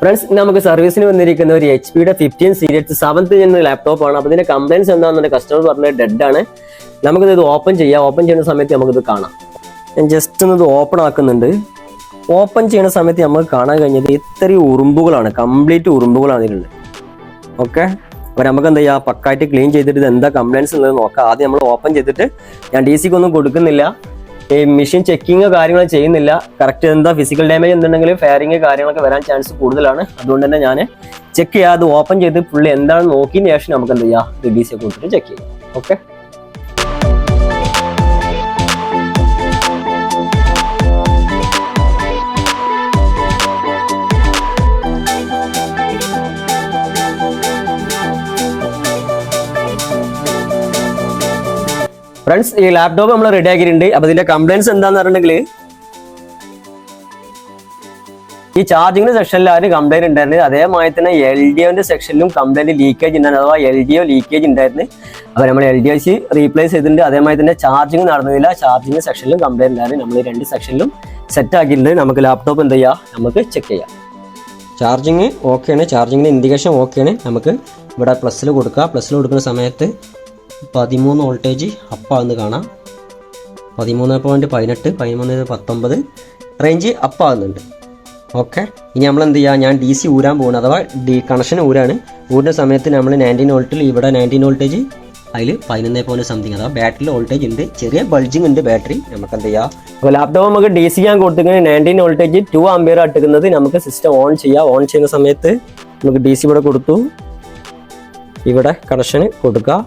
Friends നമുക്ക് സർവീസിന് വന്നിരിക്കുന്ന ഒരു എച്ച് പിയുടെ fifteen series seventh general laptop ആണ്. അപ്പോൾ ഇതിന്റെ കംപ്ലൈൻസ് എന്താണെന്ന് കസ്റ്റമർ പറഞ്ഞത് ഡെഡ് ആണ്. നമുക്കിത് ഇത് ഓപ്പൺ ചെയ്യാം. ഓപ്പൺ ചെയ്യുന്ന സമയത്ത് നമുക്കിത് കാണാം. ഞാൻ ജസ്റ്റ് ഒന്ന് ഇത് ഓപ്പൺ ആക്കുന്നുണ്ട്. ഓപ്പൺ ചെയ്യുന്ന സമയത്ത് നമുക്ക് കാണാൻ കഴിഞ്ഞത് ഇത്രയും ഉറുമ്പുകളാണ്. കംപ്ലീറ്റ് ഉറുമ്പുകളാണ് ഇതിലുള്ളത്. ഓക്കെ അപ്പോൾ നമുക്ക് എന്താ ചെയ്യുക പക്കായിട്ട് ക്ലീൻ ചെയ്തിട്ട് ഇത് എന്താ കംപ്ലൈൻസ് ഉള്ളത് നോക്കാം. ആദ്യം നമ്മൾ ഓപ്പൺ ചെയ്തിട്ട് ഞാൻ ഡി സിക്ക് ഒന്നും കൊടുക്കുന്നില്ല. ഈ മെഷീൻ ചെക്കിങ് കാര്യങ്ങൾ ചെയ്യുന്നില്ല. കറക്റ്റ് എന്താ? ഫിസിക്കൽ ഡാമേജ് എന്തുണ്ടെങ്കിൽ ഫയറിങ് കാര്യങ്ങളൊക്കെ വരാൻ ചാൻസ് കൂടുതലാണ്. അതുകൊണ്ട് തന്നെ ഞാൻ ചെക്ക് ചെയ്യാം. അത് ഓപ്പൺ ചെയ്ത് പുള്ളി എന്താണ് നോക്കിയതിന് ശേഷം നമുക്ക് എന്ത് ചെയ്യാം? ഇത് ഡി സി കൊടുത്തിട്ട് ചെക്ക് ചെയ്യാം. ഓക്കെ ഫ്രണ്ട്സ് ഈ ലാപ്ടോപ്പ് നമ്മൾ റെഡി ആക്കിയിട്ടുണ്ട്. അപ്പൊ ഇതിന്റെ കംപ്ലൈൻസ് എന്താന്ന് പറഞ്ഞിട്ടുണ്ടെങ്കിൽ ഈ ചാർജിങ്ങിന്റെ സെക്ഷനിൽ അതിന് കംപ്ലൈന്റ് അതേമാതിരി തന്നെ എൽ ഡി ഒന്റെ സെക്ഷനിലും കംപ്ലൈന്റ് ലീക്കേജ് ഉണ്ടായിരുന്നു അഥവാ എൽ ഡി ഒ ലീക്കേജ് ഉണ്ടായിരുന്നു അപ്പൊ നമ്മൾ എൽ ഡി എസ് റീപ്ലേസ് ചെയ്തിട്ടുണ്ട്. അതേമാതിരി തന്നെ ചാർജിങ് നടന്നില്ല. ചാർജിങ് സെക്ഷനിലും കംപ്ലൈന്റ് ഉണ്ടായിരുന്നു നമ്മൾ ഈ രണ്ട് സെക്ഷനിലും സെറ്റ് ആക്കിയിട്ടുണ്ട്. നമുക്ക് ലാപ്ടോപ്പ് എന്ത് ചെയ്യാം? നമുക്ക് ചെക്ക് ചെയ്യാം. ചാർജിങ് ഓക്കെയാണ് ചാർജിങ്ങിന് ഇൻഡിക്കേഷൻ ഓക്കെയാണ് നമുക്ക് ഇവിടെ പ്ലസ്സിൽ കൊടുക്കുക പ്ലസ്സിൽ കൊടുക്കുന്ന സമയത്ത് പതിമൂന്ന് വോൾട്ടേജ് അപ്പാന്ന് കാണാം. പതിമൂന്ന് പോയിന്റ് പതിനെട്ട് പതിമൂന്ന് പത്തൊമ്പത് റേഞ്ച് അപ്പാകുന്നുണ്ട്. ഓക്കെ ഇനി നമ്മൾ എന്ത് ചെയ്യുക ഞാൻ ഡി സി ഊരാൻ പോകുന്നത് അഥവാ ഡി കണക്ഷൻ ഊരാണ്. ഊരുന്ന സമയത്ത് നമ്മൾ നയന്റീൻ വോൾട്ടിൽ ഇവിടെ നയന്റീൻ വോൾട്ടേജ് അതിൽ പതിനൊന്ന് പോയിന്റ് സംതിങ് അഥവാ ബാറ്ററിയിൽ വോൾട്ടേജ് ഉണ്ട്. ചെറിയ ബൾജിങ് ഉണ്ട് ബാറ്ററി നമുക്ക് എന്ത് ചെയ്യാം? അപ്പോൾ ലാപ്ടോപ്പ് നമുക്ക് ഡി സി ഞാൻ കൊടുത്തിരിക്കുന്നത് നയന്റീൻ വോൾട്ടേജ് ടു ആംബിയർ ഇട്ടിരിക്കുന്നത് നമുക്ക് സിസ്റ്റം ഓൺ ചെയ്യാം. ഓൺ ചെയ്യുന്ന സമയത്ത് നമുക്ക് ഡി സി ഇവിടെ കൊടുത്തു. ഇവിടെ കണക്ഷൻ കൊടുക്കുക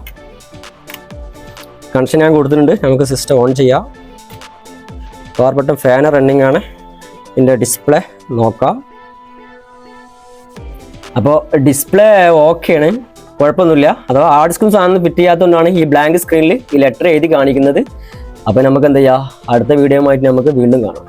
കണക്ഷൻ ഞാൻ കൊടുത്തിട്ടുണ്ട്. നമുക്ക് സിസ്റ്റം ഓൺ ചെയ്യാം. പവർ ബട്ടൺ ഫാൻ റണ്ണിങ് ആണ്. ഇതിന്റെ ഡിസ്പ്ലേ നോക്കാം. അപ്പോൾ ഡിസ്പ്ലേ ഓക്കെയാണ് കുഴപ്പമൊന്നുമില്ല. അഥവാ ഹാർഡ് സ്ക്രീൻ സാധനം ഫിറ്റ് ചെയ്യാത്തതുകൊണ്ടാണ് ഈ ബ്ലാങ്ക് സ്ക്രീനിൽ ഈ ലെറ്റർ എഴുതി കാണിക്കുന്നത്. അപ്പോൾ നമുക്ക് എന്താ ചെയ്യുക അടുത്ത വീഡിയോ ആയിട്ട് നമുക്ക് വീണ്ടും കാണാം.